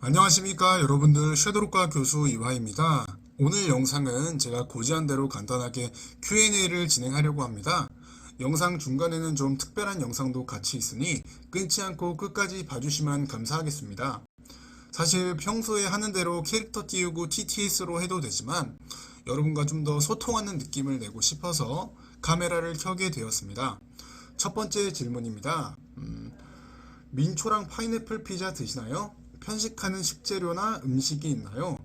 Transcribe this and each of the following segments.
안녕하십니까 여러분들 쉐도록과 교수 이화입니다. 오늘 영상은 제가 고지한 대로 간단하게 Q&A를 진행하려고 합니다. 영상 중간에는 좀 특별한 영상도 같이 있으니 끊지 않고 끝까지 봐주시면 감사하겠습니다. 사실 평소에 하는 대로 캐릭터 띄우고 TTS로 해도 되지만 여러분과 좀 더 소통하는 느낌을 내고 싶어서 카메라를 켜게 되었습니다. 첫 번째 질문입니다. 음, 민초랑 파인애플 피자 드시나요? 편식하는 식재료나 음식이 있나요?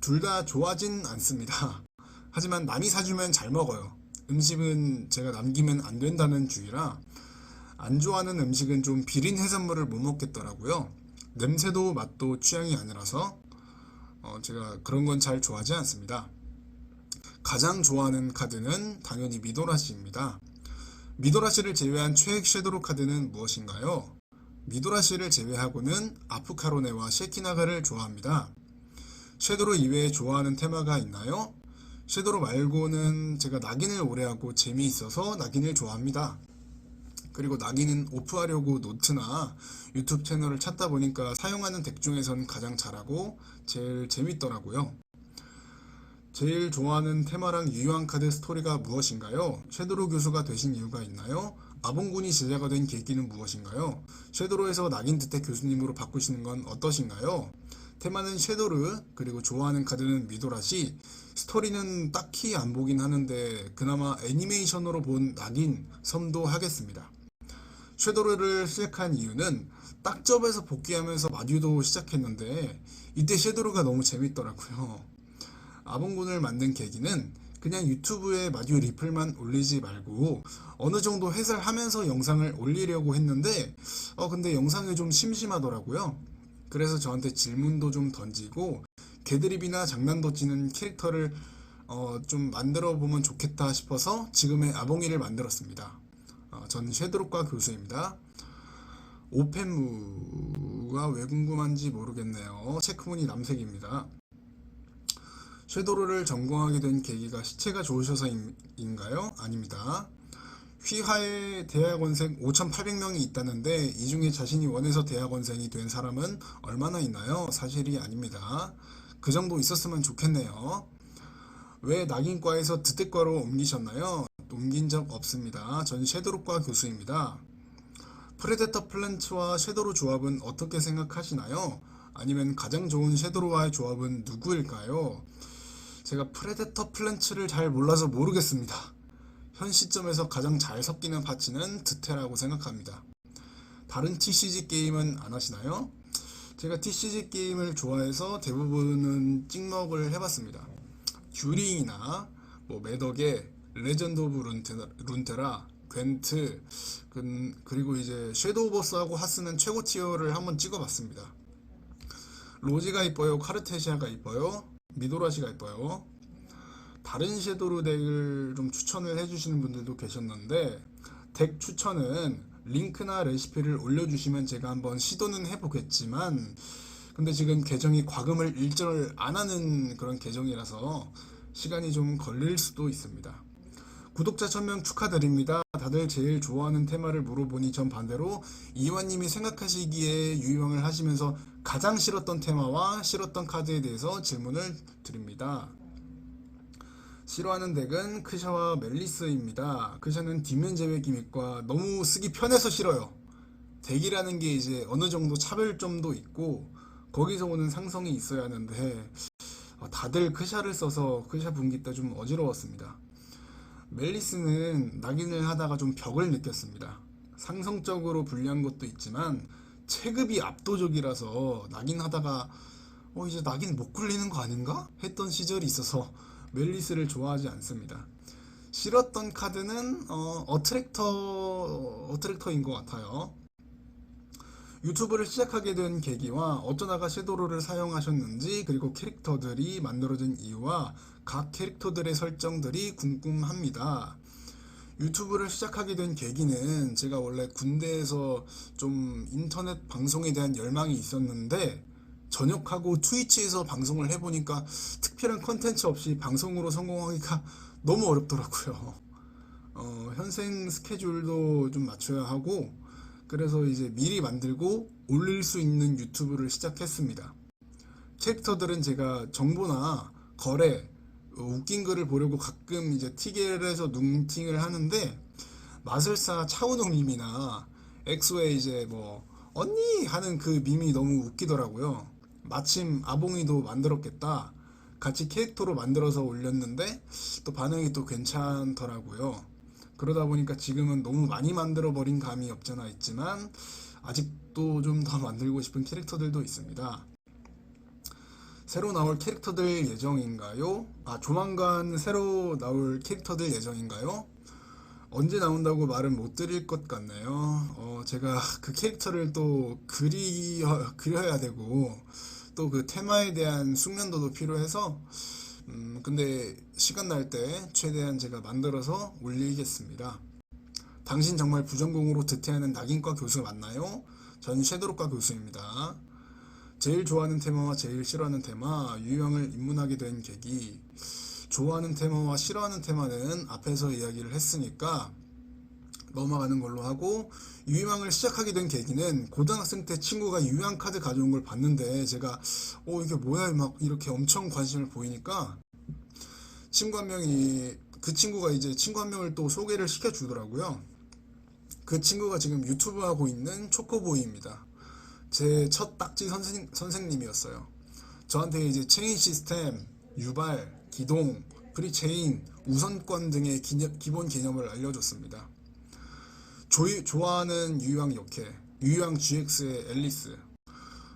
둘 다 좋아하진 않습니다. 하지만 남이 사주면 잘 먹어요. 음식은 제가 남기면 안 된다는 주의라 안 좋아하는 음식은 좀 비린 해산물을 못 먹겠더라고요. 냄새도 맛도 취향이 아니라서 어, 제가 그런 건 잘 좋아하지 않습니다. 가장 좋아하는 카드는 당연히 미도라시입니다. 미도라시를 제외한 최애 섀도우 카드는 무엇인가요? 미도라시를 제외하고는 아프카로네와 셰키나가를 좋아합니다. 섀도우 이외에 좋아하는 테마가 있나요? 섀도우 말고는 제가 낙인을 오래 하고 재미있어서 낙인을 좋아합니다. 그리고 낙인은 오프하려고 노트나 유튜브 채널을 찾다 보니까 사용하는 덱 중에선 가장 잘하고 제일 재밌더라고요. 제일 좋아하는 테마랑 유효한 카드 스토리가 무엇인가요? 섀도우 교수가 되신 이유가 있나요? 아봉군이 제자가 된 계기는 무엇인가요? 섀도우에서 낙인 득택 교수님으로 바꾸시는 건 어떠신가요? 테마는 섀도우 그리고 좋아하는 카드는 미도라시 스토리는 딱히 안 보긴 하는데 그나마 애니메이션으로 본 낙인 섬도 하겠습니다. 섀도우를 시작한 이유는 딱접에서 복귀하면서 마듀도 시작했는데 이때 섀도우가 너무 재밌더라고요. 아봉군을 만든 계기는 그냥 유튜브에 마듀 리플만 올리지 말고 어느 정도 해설하면서 영상을 올리려고 했는데 어 근데 영상이 좀 심심하더라고요. 그래서 저한테 질문도 좀 던지고 개드립이나 장난도 치는 캐릭터를 어 좀 만들어 보면 좋겠다 싶어서 지금의 아봉이를 만들었습니다. 어, 전 쉐드록과 교수입니다. 오펜무가 왜 궁금한지 모르겠네요. 체크무늬 남색입니다. 쉐도르를 전공하게 된 계기가 시체가 좋으셔서인가요? 아닙니다. 휘하에 대학원생 5,800명이 있다는데 이 중에 자신이 원해서 대학원생이 된 사람은 얼마나 있나요? 사실이 아닙니다. 그 정도 있었으면 좋겠네요. 왜 낙인과에서 드택과로 옮기셨나요? 옮긴 적 없습니다. 전 쉐도르과 교수입니다. 프레데터 플랜츠와 쉐도르 조합은 어떻게 생각하시나요? 아니면 가장 좋은 쉐도르와의 조합은 누구일까요? 제가 프레데터 플랜츠를 잘 몰라서 모르겠습니다. 현 시점에서 가장 잘 섞이는 파츠는 드테라고 생각합니다. 다른 TCG 게임은 안 하시나요? 제가 TCG 게임을 좋아해서 대부분은 찍먹을 해봤습니다. 듀링이나 뭐 매덕의 레전드 오브 룬테라, 룬테라 괜트 그, 그리고 이제 섀도우 버스하고 하스는 최고 티어를 한번 찍어봤습니다. 로지가 이뻐요, 카르테시아가 이뻐요, 미도라시가 이뻐요. 다른 섀도우 덱을 좀 추천을 해주시는 분들도 계셨는데 덱 추천은 링크나 레시피를 올려주시면 제가 한번 시도는 해보겠지만 근데 지금 계정이 과금을 일절 안 하는 그런 계정이라서 시간이 좀 걸릴 수도 있습니다. 구독자 1000명 축하드립니다. 다들 제일 좋아하는 테마를 물어보니 전 반대로 이완님이 생각하시기에 유형을 하시면서 가장 싫었던 테마와 싫었던 카드에 대해서 질문을 드립니다. 싫어하는 덱은 크샤와 멜리스입니다. 크샤는 뒷면 제외 기믹과 너무 쓰기 편해서 싫어요. 덱이라는 게 이제 어느 정도 차별점도 있고 거기서 오는 상성이 있어야 하는데 어, 다들 크샤를 써서 크샤 분기 때 좀 어지러웠습니다. 멜리스는 낙인을 하다가 좀 벽을 느꼈습니다. 상성적으로 불리한 것도 있지만 체급이 압도적이라서 낙인 하다가 어 이제 낙인 못 굴리는 거 아닌가 했던 시절이 있어서 멜리스를 좋아하지 않습니다. 싫었던 카드는 어, 어트랙터 어트랙터인 것 같아요. 유튜브를 시작하게 된 계기와 어쩌다가 섀도우를 사용하셨는지 그리고 캐릭터들이 만들어진 이유와 각 캐릭터들의 설정들이 궁금합니다. 유튜브를 시작하게 된 계기는 제가 원래 군대에서 좀 인터넷 방송에 대한 열망이 있었는데 전역하고 트위치에서 방송을 해보니까 특별한 컨텐츠 없이 방송으로 성공하기가 너무 어렵더라고요. 어, 현생 스케줄도 좀 맞춰야 하고 그래서 이제 미리 만들고 올릴 수 있는 유튜브를 시작했습니다. 캐릭터들은 제가 정보나 거래, 어, 웃긴 글을 보려고 가끔 이제 해서 눈팅을 하는데 마술사 차은우님이나 엑소의 이제 뭐 언니 하는 그 밈이 너무 웃기더라고요. 마침 아봉이도 만들었겠다. 같이 캐릭터로 만들어서 올렸는데 또 반응이 또 괜찮더라고요. 그러다 보니까 지금은 너무 많이 만들어 버린 감이 없잖아 있지만 아직도 좀 더 만들고 싶은 캐릭터들도 있습니다. 새로 나올 캐릭터들 예정인가요? 아, 조만간 새로 나올 캐릭터들 예정인가요? 언제 나온다고 말은 못 드릴 것 같네요. 어, 제가 그 캐릭터를 또 그리, 그려야 되고, 또 그 테마에 대한 숙련도도 필요해서, 음, 근데 시간 날 때 최대한 제가 만들어서 올리겠습니다. 당신 정말 부전공으로 득태하는 낙인과 교수 맞나요? 전 섀도우과 교수입니다. 제일 좋아하는 테마와 제일 싫어하는 테마, 유형을 입문하게 된 계기. 좋아하는 테마와 싫어하는 테마는 앞에서 이야기를 했으니까 넘어가는 걸로 하고 유희망을 시작하게 된 계기는 고등학생 때 친구가 유희망 카드 가져온 걸 봤는데 제가 어 이게 뭐야 막 이렇게 엄청 관심을 보이니까 친구 한 명이 그 친구가 이제 친구 한 명을 또 소개를 시켜 주더라고요. 그 친구가 지금 유튜브 하고 있는 초코보이입니다. 제 첫 딱지 선생, 선생님이었어요. 저한테 이제 체인 시스템, 유발, 기동, 프리체인, 우선권 등의 기본 개념을 알려줬습니다. 조, 좋아하는 유형 역해, 유형 GX의 앨리스.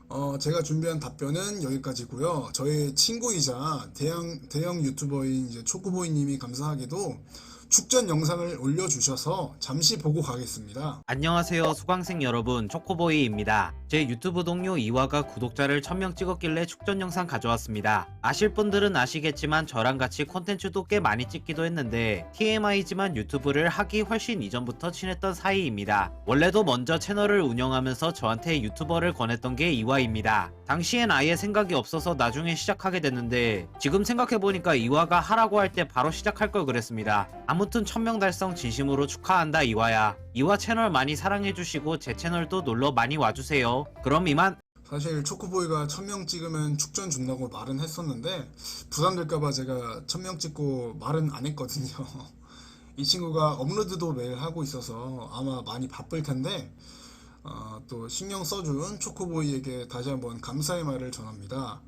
어, 제가 준비한 답변은 여기까지고요. 저의 친구이자 대형, 대형 유튜버인 초코보이님이 감사하게도 축전 영상을 올려주셔서 잠시 보고 가겠습니다. 안녕하세요 수강생 여러분. 초코보이입니다. 제 유튜브 동료 이화가 구독자를 1000명 찍었길래 축전 영상 가져왔습니다. 아실 분들은 아시겠지만 저랑 같이 콘텐츠도 꽤 많이 찍기도 했는데 TMI지만 유튜브를 하기 훨씬 이전부터 친했던 사이입니다. 원래도 먼저 채널을 운영하면서 저한테 유튜버를 권했던 게 이화입니다. 당시엔 아예 생각이 없어서 나중에 시작하게 됐는데 지금 생각해보니까 이화가 하라고 할 때 바로 시작할 걸 그랬습니다. 아무 튼 1000명 달성 진심으로 축하한다 이화야 이화 채널 많이 사랑해주시고 제 채널도 놀러 많이 와주세요 그럼 이만 사실 초코보이가 1000명 찍으면 축전 준다고 말은 했었는데 부담될까봐 제가 1000명 찍고 말은 안 했거든요. 이 친구가 업로드도 매일 하고 있어서 아마 많이 바쁠 텐데 어, 또 신경 써준 초코보이에게 다시 한번 감사의 말을 전합니다.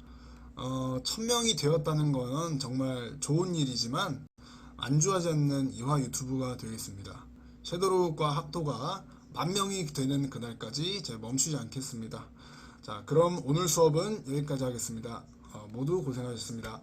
어, 1000명이 되었다는 건 정말 좋은 일이지만 안주하지 않는 이화 유튜브가 되겠습니다. 섀도우과 학도가 만 명이 되는 그날까지 제가 멈추지 않겠습니다. 자, 그럼 오늘 수업은 여기까지 하겠습니다. 어, 모두 고생하셨습니다.